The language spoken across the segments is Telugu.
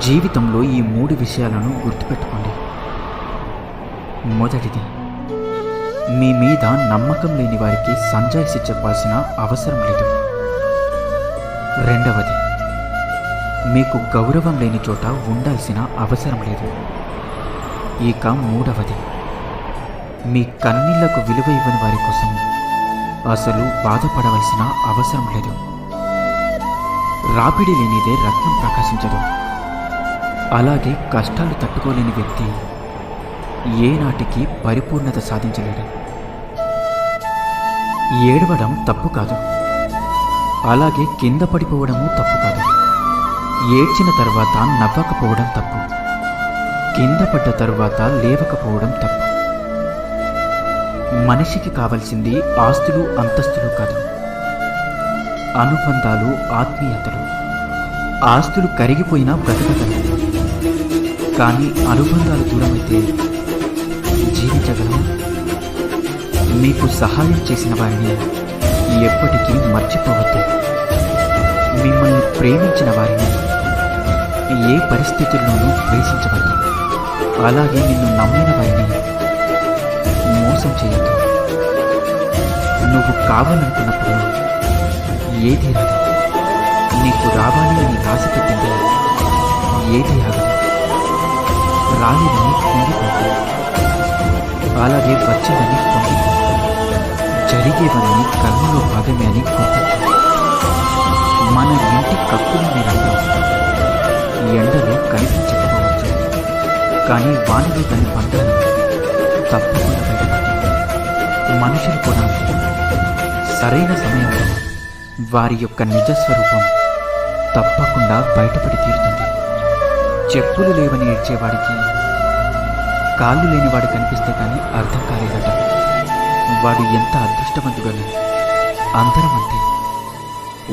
జీవితంలో ఈ మూడు విషయాలను గుర్తుపెట్టుకోండి. మొదటిది మీ మీద నమ్మకం లేని వారికి సంజాయిషి చెప్పాల్సిన అవసరం లేదు. రెండవది మీకు గౌరవం లేని చోట ఉండాల్సిన అవసరం లేదు. ఇక మూడవది మీ కన్నీళ్ళకు విలువ ఇవ్వని వారి కోసం అసలు బాధపడవలసిన అవసరం లేదు. రాపిడి లేనిదే రత్నం ప్రకాశించదు. అలాగే కష్టాలు తట్టుకోలేని వ్యక్తి ఏనాటికి పరిపూర్ణత సాధించలేడు. ఏడవడం తప్పు కాదు. అలాగే కింద పడిపోవడము తప్పు కాదు. ఏడ్చిన తర్వాత నవ్వకపోవడం తప్పు. కింద పడ్డ తర్వాత లేవకపోవడం తప్పు. మనిషికి కావలసింది ఆస్తులు అంతస్తులు కాదు. అనుబంధాలు ఆత్మీయతలు. ఆస్తులు కరిగిపోయినా బ్రతకగలరు కానీ అనుబంధాలు దూరమైతే జీవించగలము? మీకు సహాయం చేసిన వారిని ఎప్పటికీ మర్చిపోవద్దు. మిమ్మల్ని ప్రేమించిన వారిని ఏ పరిస్థితుల్లోనూ ద్వేషించవద్దు. అలాగే నిన్ను నమ్మిన వారిని మోసం చేయొద్దు. నువ్వు కావాలనుకున్నప్పుడు ఏది రాదు. నీకు రావాలి అని ఆశ పెట్టింది ఏది ఆగదు. రాలేదని కుంగిపోద్దు అలాగే వచ్చిందని పొంగిపో జరిగేవన్నీ కర్మలో భాగమే అని గుర్తించు మన ఇంటి కప్పులు మీద ఎండలో కనిపించకపోవచ్చు. కానీ వానలో దాని పంటలు తప్పకుండా మనుషులు కూడా సరైన సమయంలో వారి యొక్క నిజస్వరూపం తప్పకుండా బయటపడి తీరుతుంది. చెప్పులు లేవని ఏడ్చేవాడికి కాళ్ళు లేనివాడు కనిపిస్తే కానీ అర్థం కాలేదట. వాడు ఎంత అదృష్టవంతుడని. అందరం అంతే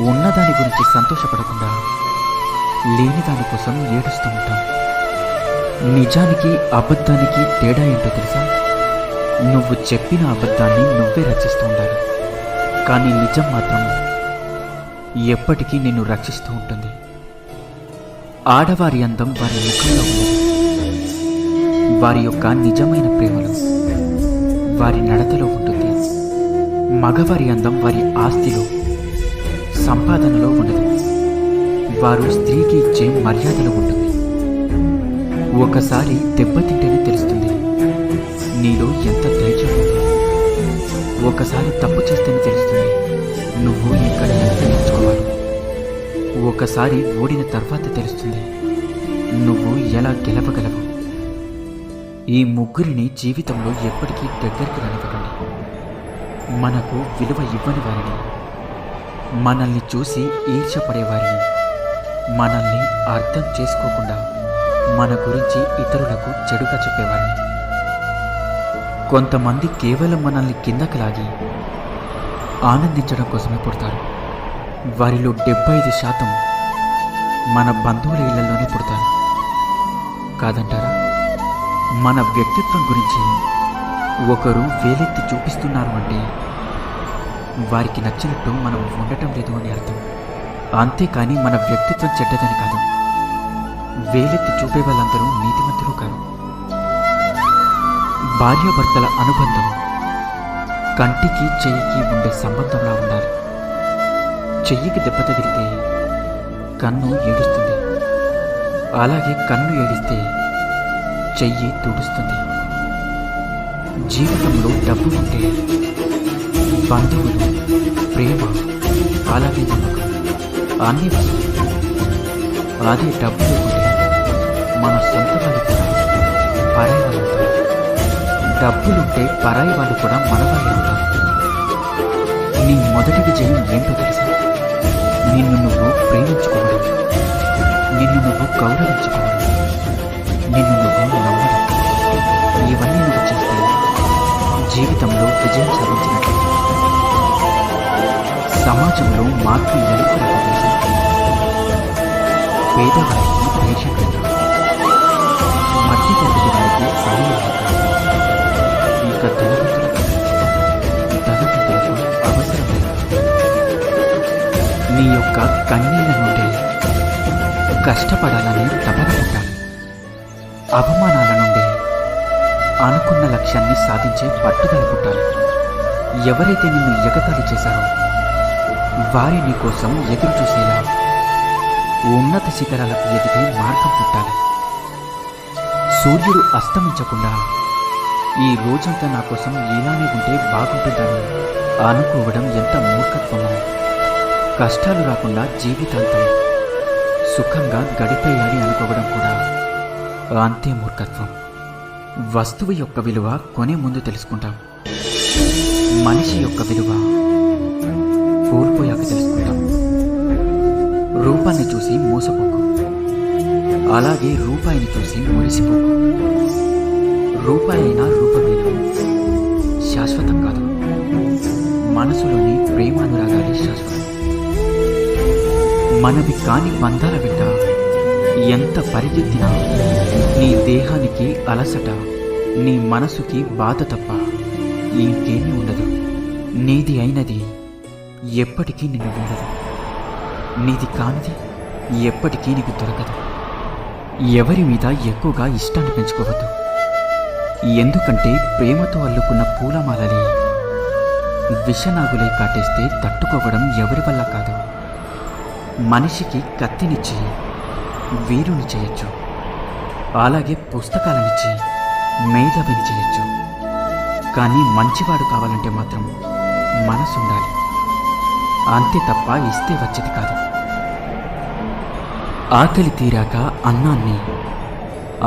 ఉన్నదాని గురించి సంతోషపడకుండా లేని దానికోసం ఏడుస్తూ ఉంటాం. నిజానికి అబద్ధానికి తేడా ఏంటో తెలుసా? నువ్వు చెప్పిన అబద్ధాన్ని నువ్వే రచిస్తూ ఉండాలి. కానీ నిజం మాత్రం ఎప్పటికీ నిన్ను రక్షిస్తూ ఉంటుంది. ఆడవారి అందం వారి ముఖంలో ఉంది వారి యొక్క నిజమైన ప్రేమలో వారి నడతలో ఉంటుంది మగవారి అందం వారి ఆస్తిలో సంపాదనలో ఉండదు. వారు స్త్రీకి ఇచ్చే మర్యాదలో ఉంటుంది ఒకసారి దెబ్బతింటేనే తెలుస్తుంది నీలో ఎంత ధైర్యం ఉందో. ఒకసారి తప్పు చేస్తేనే తెలుస్తుంది నువ్వు ఇక్కడ ఎంత నేర్చుకోవాలి. ఒకసారి ఓడిన తర్వాత తెలుస్తుంది నువ్వు ఎలా గెలవగలవు. ఈ ముగ్గురిని జీవితంలో ఎప్పటికీ దగ్గరికి రానివ్వకండి. మనకు విలువ ఇవ్వని వారిని. మనల్ని చూసి ఈర్షపడేవారిని మనల్ని అర్థం చేసుకోకుండా మన గురించి ఇతరులకు చెడుగా చెప్పేవారిని. కొంతమంది కేవలం మనల్ని కిందకి లాగి ఆనందించడం కోసమే పుడతారు. వారిలో డెబ్బై ఐదు శాతం మన బంధువుల ఇళ్ళలోనే పుడతారు. కాదంటారా? మన వ్యక్తిత్వం గురించి ఒకరు వేలెత్తి చూపిస్తున్నారు అంటే వారికి నచ్చినట్టు మనం ఉండటం లేదు అని అర్థం. అంతేకాని మన వ్యక్తిత్వం చెడ్డదని కాదు. వేలెత్తి చూపే వాళ్ళందరూ నీతిమంతులు కాదు. భార్యాభర్తల అనుబంధం కంటికి చెయ్యికి ఉండే సంబంధంలా ఉండాలి. చెయ్యికి దెబ్బ తగిలితే కన్ను ఏడుస్తుంది. అలాగే కన్ను ఏడిస్తే చెయ్యి తుడుస్తుంది. జీవితంలో డబ్బు ఉంటే బంధువులు ప్రేమ అలాగే నమ్మకం అన్నీ అదే డబ్బు లేకుంటే మన సొంత వాళ్ళు కూడా పరాయి వాళ్ళు డబ్బులుంటే పరాయి వాళ్ళు కూడా మన వాళ్ళే ఉంటారు నీ మొదటి విజయం ఏంటో తెలుసా? నిన్ను నువ్వు ప్రేమించుకోవడం నిన్ను నువ్వు గౌరవించుకోవడం. నిన్ను నువ్వు నమ్మడం ఇవన్నీ నువ్వు చేస్తే జీవితంలో విజయం సాధించినట్టు సమాజంలో మార్పు ఎవరికి రాదు పేదవారికి ధైర్యం లేదు. మట్టి వారికి సాయం ఇక ధనవంతులకు ధనవంతులకు అవసరం నీ యొక్క కన్నీళ్ళ నుండి కష్టపడాలని తపన పుట్టాలి. అవమానాల నుండి అనుకున్న లక్ష్యాన్ని సాధించే పట్టుదల పుట్టాలి. ఎవరైతే నిన్ను ఎగతాళి చేశారో వారి నీ కోసం ఎదురు చూసేలా ఉన్నత శిఖరాలకు ఎదిగే మార్గం పుట్టాలి. సూర్యుడు అస్తమించకుండా ఈ రోజంతా నా కోసం ఇలానే ఉంటే బాగుంటుందని అనుకోవడం ఎంత మూర్ఖత్వమో. కష్టాలు రాకుండా జీవితాంతం సుఖంగా గడిపేయాలి అనుకోవడం కూడా అంతే మూర్ఖత్వం వస్తువు యొక్క విలువ కొనే ముందు తెలుసుకుంటాం. మనిషి యొక్క విలువ కోల్పోయాక తెలుసుకుంటాం. రూపాన్ని చూసి మోసపోకు. అలాగే రూపాయిని చూసి మురిసిపోకు. రూపాయి అయినా రూపమేనా శాశ్వతం కాదు. మనసులోని ప్రేమానురాగాలే శాశ్వతం. మనవి కాని బంధాల వెంట ఎంత పరిగెత్తినా నీ దేహానికి అలసట నీ మనసుకి బాధ తప్ప ఇంకేమీ ఉండదు. నీది అయినది ఎప్పటికీ నిన్ను ఉండదు నీది కానిది ఎప్పటికీ నీకు దొరకదు. ఎవరి మీద ఎక్కువగా ఇష్టాన్ని పెంచుకోవద్దు. ఎందుకంటే ప్రేమతో అల్లుకున్న పూలమాలని విషనాగులై కాటేస్తే తట్టుకోవడం ఎవరి వల్ల కాదు. మనిషికి కత్తినిచ్చి వీరుని చేయొచ్చు. అలాగే పుస్తకాలనిచ్చి మేధావిని చేయొచ్చు. కానీ మంచివాడు కావాలంటే మాత్రం మనసు ఉండాలి అంతే తప్ప ఇస్తే వచ్చేది కాదు. ఆకలి తీరాక అన్నాన్ని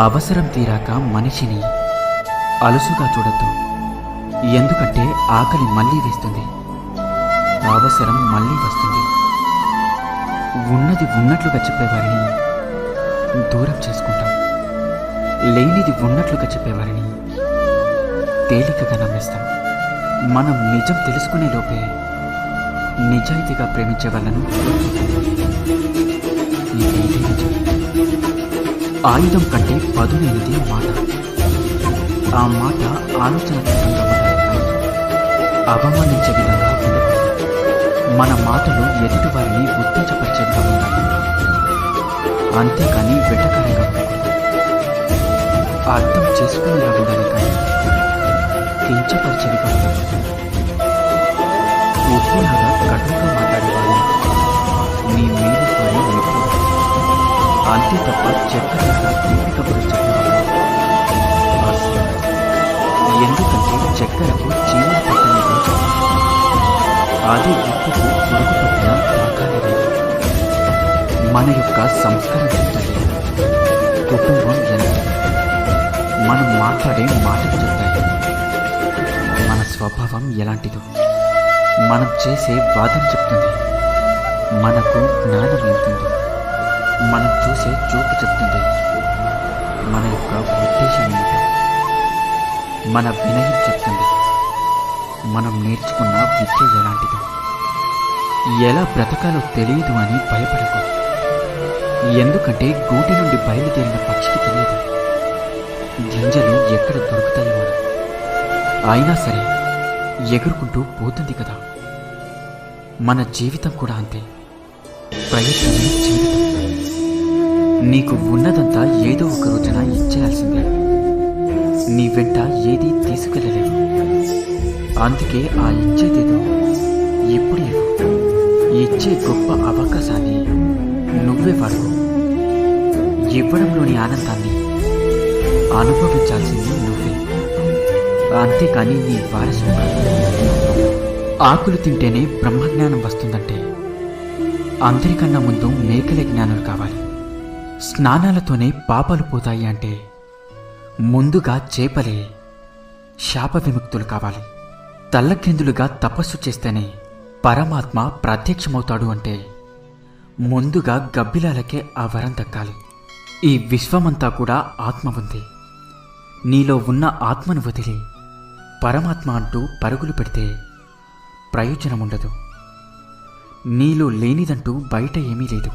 అవసరం తీరాక మనిషిని అలుసుగా చూడొద్దు. ఎందుకంటే ఆకలి మళ్ళీ వేస్తుంది. అవసరం మళ్ళీ వస్తుంది. ఉన్నది ఉన్నట్లుగా చెప్పేవారిని దూరం చేసుకుంటాం. లేనిది ఉన్నట్లుగా చెప్పేవారిని. తేలికగా నమ్మేస్తాం. మనం నిజం తెలుసుకునే లోపే నిజాయితీగా ప్రేమించే వాళ్ళను ఆయుధం కంటే పదునైనది మాట. ఆ మాట ఆలోచన అవమానించే విధంగా మన మాటలు ఎదుటి వారిని ఉత్తేజపరిచేవిగా ఉండాలి. అంతేకాని వెటకరంగా ఉండకూడదు. అర్థం చేసుకునేలా ఉండాలి కానీ కించపరిచేవిగా ఉండకూడదు ఉప్పులాగా కటువుగా మాట్లాడేవాళ్ళు నీ మేలు కోరి అంతే తప్ప చక్కెరలాగా తీపి కబుర్లు ఎందుకంటే చక్కెరకు జీవన పట్టిన అదే ఉప్పుకు పురుగు పట్టిన మన యొక్క సంస్కారం మాట్లాడే మాటలు చెప్తాయి మన స్వభావం ఎలాంటిదో మనం చేసే వాదన చెప్తుంది. మనకు జ్ఞానం వెళ్తుంది. మనం చూసే చూపు చెప్తుంది. మన యొక్క ఉద్దేశం ఏమిటో మన వినయం చెప్తుంది. మనం నేర్చుకున్న విద్య ఎలాంటిదో ఎలా బ్రతకాలో తెలియదు అని భయపడకు. ఎందుకంటే గూటి నుండి బయలుదేరిన పక్షికి తెలియదు. గింజలు ఎక్కడ దొరుకుతాయో అయినా సరే ఎగురుకుంటూ పోతుంది కదా. మన జీవితం కూడా అంతే. ప్రయత్నమే జీవితం. నీకు ఉన్నదంతా ఏదో ఒక రోజున ఇచ్చేయాల్సిందే. నీ వెంట ఏది తీసుకెళ్ళలేవు అందుకే ఆ ఇచ్చేదేదో ఎప్పుడు ఇచ్చే గొప్ప అవకాశాన్ని నువ్వే వాడుకో. ఇవ్వడంలోని ఆనందాన్ని అనుభవించాల్సింది నువ్వే. అంతేకాని నీ వారసుడు ఆకులు తింటేనే బ్రహ్మజ్ఞానం వస్తుందంటే అందరికన్నా ముందు మేకలే జ్ఞానులు కావాలి. స్నానాలతోనే పాపాలు పోతాయి అంటే ముందుగా చేపలే శాప విముక్తులు కావాలి. తల్లకిందులుగా తపస్సు చేస్తేనే పరమాత్మ ప్రత్యక్షమవుతాడు అంటే ముందుగా గబ్బిలాలకే ఆ వరం దక్కాలి. ఈ విశ్వమంతా కూడా ఆత్మ ఉంది. నీలో ఉన్న ఆత్మను వదిలి. పరమాత్మ అంటూ పరుగులు పెడితే ప్రయోజనం ఉండదు నీలో లేనిదంటూ బయట ఏమీ లేదు.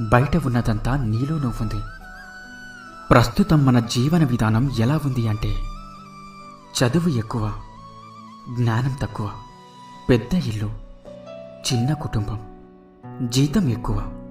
బయట ఉన్నదంతా నీలో నువ్వుంది. ప్రస్తుతం మన జీవన విధానం ఎలా ఉంది అంటే చదువు ఎక్కువ జ్ఞానం తక్కువ పెద్ద ఇల్లు చిన్న కుటుంబం జీతం ఎక్కువ.